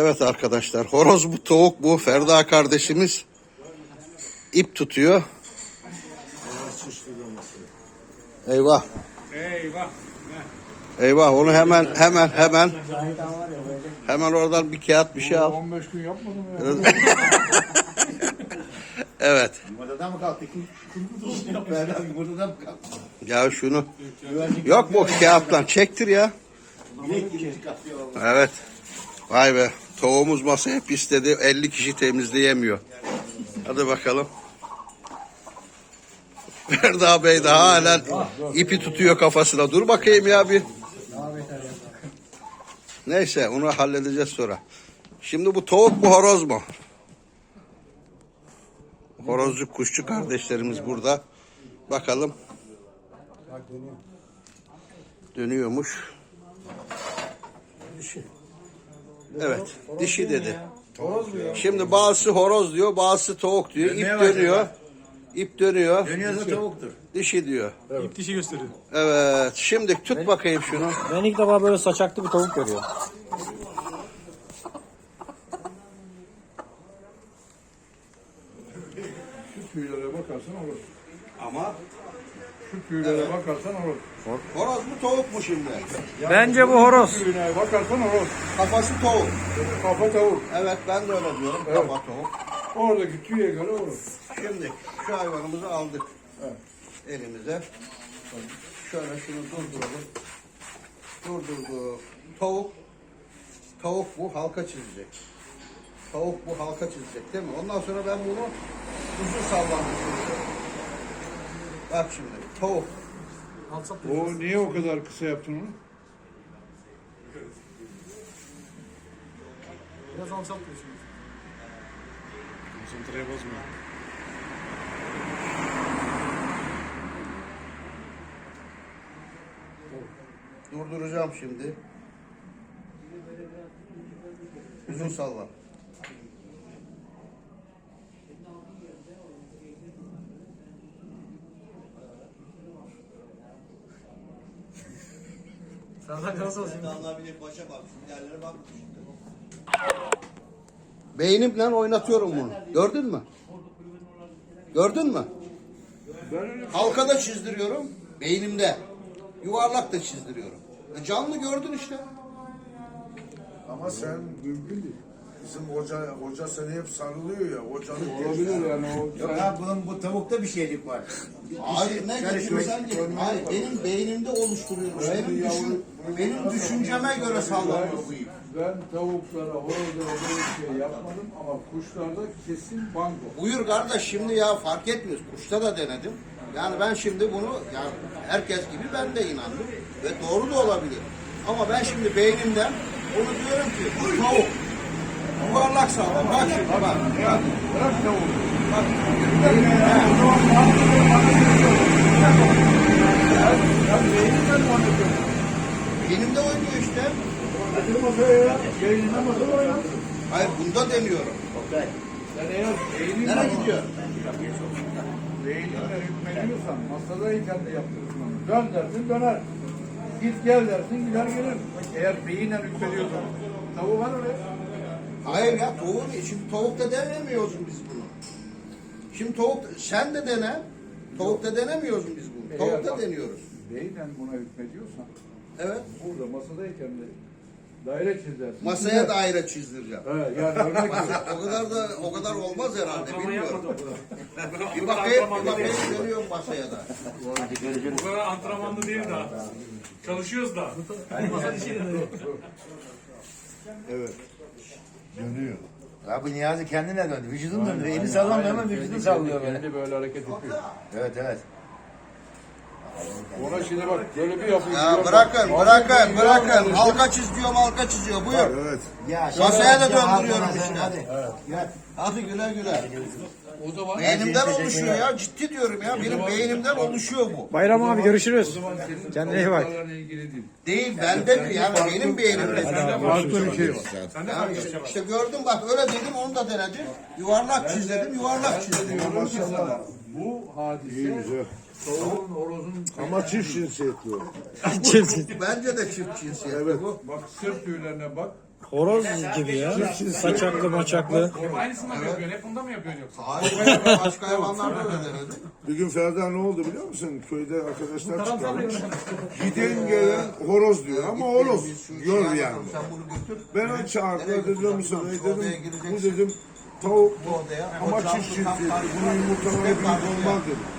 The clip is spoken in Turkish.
Evet arkadaşlar horoz bu tavuk bu Ferda kardeşimiz ip tutuyor. Eyvah. Eyvah. Eyvah onu hemen hemen hemen hemen oradan bir kağıt bir şey al. 15 gün yapmadım ya. Evet. Yumurtadan mı kalktı? Berdan yumurtadan mı kalktı? Ya şunu yok mu kağıttan çektir ya. Evet. Vay be. Tavuğumuz masaya pisledi. 50 kişi temizleyemiyor. Hadi bakalım. Ferda Bey daha halen ipi tutuyor kafasına. Dur bakayım ya bir. Neyse onu halledeceğiz sonra. Şimdi bu tavuk mu horoz mu? Horozcu kuşçu kardeşlerimiz burada. Bakalım. Dönüyormuş. Evet. Dişi dedi. Şimdi bazısı horoz diyor, bazısı tavuk diyor. İp Dönmeye başladı dönüyor. İp dönüyor. Dönüyorsa tavuktur. Dişi diyor. İp dişi gösteriyor. Evet. Şimdi tut bakayım şunu. Ben ilk defa böyle saçaklı bir tavuk görüyorum. Tüylere bakarsan olur. Ama Şu tüylere bakarsan olur. horoz mu tavuk mu şimdi? Bence bu horoz. Tüyüne bakarsan olur. Kafası tavuk. Kafa tavuk. Evet ben de öyle diyorum. Evet. Kafa tavuk. Oradaki tüye göre olur. Şimdi şu hayvanımızı aldık. Evet. Elimize. Şöyle şunu durduralım. Durdurduk. Tavuk. Tavuk bu halka çizecek. Tavuk bu halka çizecek değil mi? Ondan sonra ben bunu uzun sallandırıyorum. Bak şimdi tavuk. O niye o kadar kısa yaptın onu? Biraz alçalt diyorsun. Konsantreye bozma. Durduracağım şimdi. Uzun salla. Senden nasıl olsun? Allah bilir başa bak. Yerlere bak. Beynimle oynatıyorum bunu. Gördün mü? Gördün mü? Halkada çizdiriyorum. Beynimde. Yuvarlak da çizdiriyorum. E canlı gördün işte. Ama sen mümkün değil. Bizim hoca, hoca seni hep sarılıyor ya. Hocanın olabilir yani o. Yok ya bunun bu tavukta bir şeylik var. Hayır ne Karışmış. getiriyorsan git. Hayır benim beynimde oluşturuyorum. Benim, düşün, benim düşünceme göre sallanıyor bu ip. Ben tavuklara, horozlara böyle bir şey yapmadım ama kuşlarda kesin banko. Buyur kardeş şimdi ya fark etmiyoruz. Kuşta da denedim. Yani ben şimdi bunu ya herkes gibi ben de inandım. Ve doğru da olabilir. Ama ben şimdi beynimden onu diyorum ki bu tavuk. Yuvarlak sağlam. Bak şimdi bak. bak. Bırak bak. Beynimden mi anlatıyorsun? Beynimde oynuyor işte. Beynine. Hayır bunda deniyorum. Beyninle Nereye gidiyor? Beyninle hükmediyorsan masadayken de yaptırırsın onu. Dön dersin döner. Git gel dersin gider gelir. Eğer beyinle hükmediyorsan. Tavuğu var oraya. Hayır ya tavuğu şimdi tavukta denemiyoruz biz bunu. Şimdi tavuk sen de dene. Tavukta denemiyoruz biz bunu. Eğer Tavukta bak- deniyoruz. Beynen buna hükmediyorsan Evet. burada masadayken de daire çizersin. Masaya daire çizdireceğim. Evet yani örnek ver. o kadar da o kadar olmaz herhalde bilmiyorum. bir bakayım bir bakayım dönüyorum masaya da. Bu kadar antrenmanlı değil daha. Çalışıyoruz da. Evet. Dönüyor. Ya bu Niyazi kendine döndü. Vücudun döndü. Eli sallamıyor ama vücudun sallıyor böyle. Kendi böyle hareket yapıyor. Evet evet. Ona şimdi bak böyle bir yapıyor. Ya bırakın bırakın bırakın. Halka çiziyor halka çiziyor buyur. Evet. Ya Masaya da döndürüyorum işte. Hadi. Gel. Hadi güle güle. O zaman Beynimden oluşuyor ya ciddi diyorum ya benim beynimden oluşuyor bu. Bayram abi görüşürüz. Kendine iyi bak. değil. Değil bende bir yani benim beynimde. Farklı bir şey var. Yani işte, işte gördüm bak öyle dedim onu da denedim. Yuvarlak çiz dedim yuvarlak çiz dedim. Diyorum sana bu hadise güzel. tavuğun, horozun Ama çift cinsiyetli o. Bence de çift cinsiyet Evet. bu. bak sırt tüylerine bak. Horoz gibi ya. Saçaklı maçaklı. Hep aynısını mı yapıyorsun? Hep bunda mı yapıyorsun yoksa? Hayır, başka hayvanlarda da denedi. Bir gün Ferda ne oldu biliyor musun? Köyde arkadaşlar çıkarmış. Giden gelen horoz diyor ama horoz. Biz şu Gör yani. Sen bunu götür. Ben o çağırdılar dedim Şu dedim bu dedim tavuk Bu odaya. ama çift çift tam dedi. köpek büyük karşısına olmaz dedi.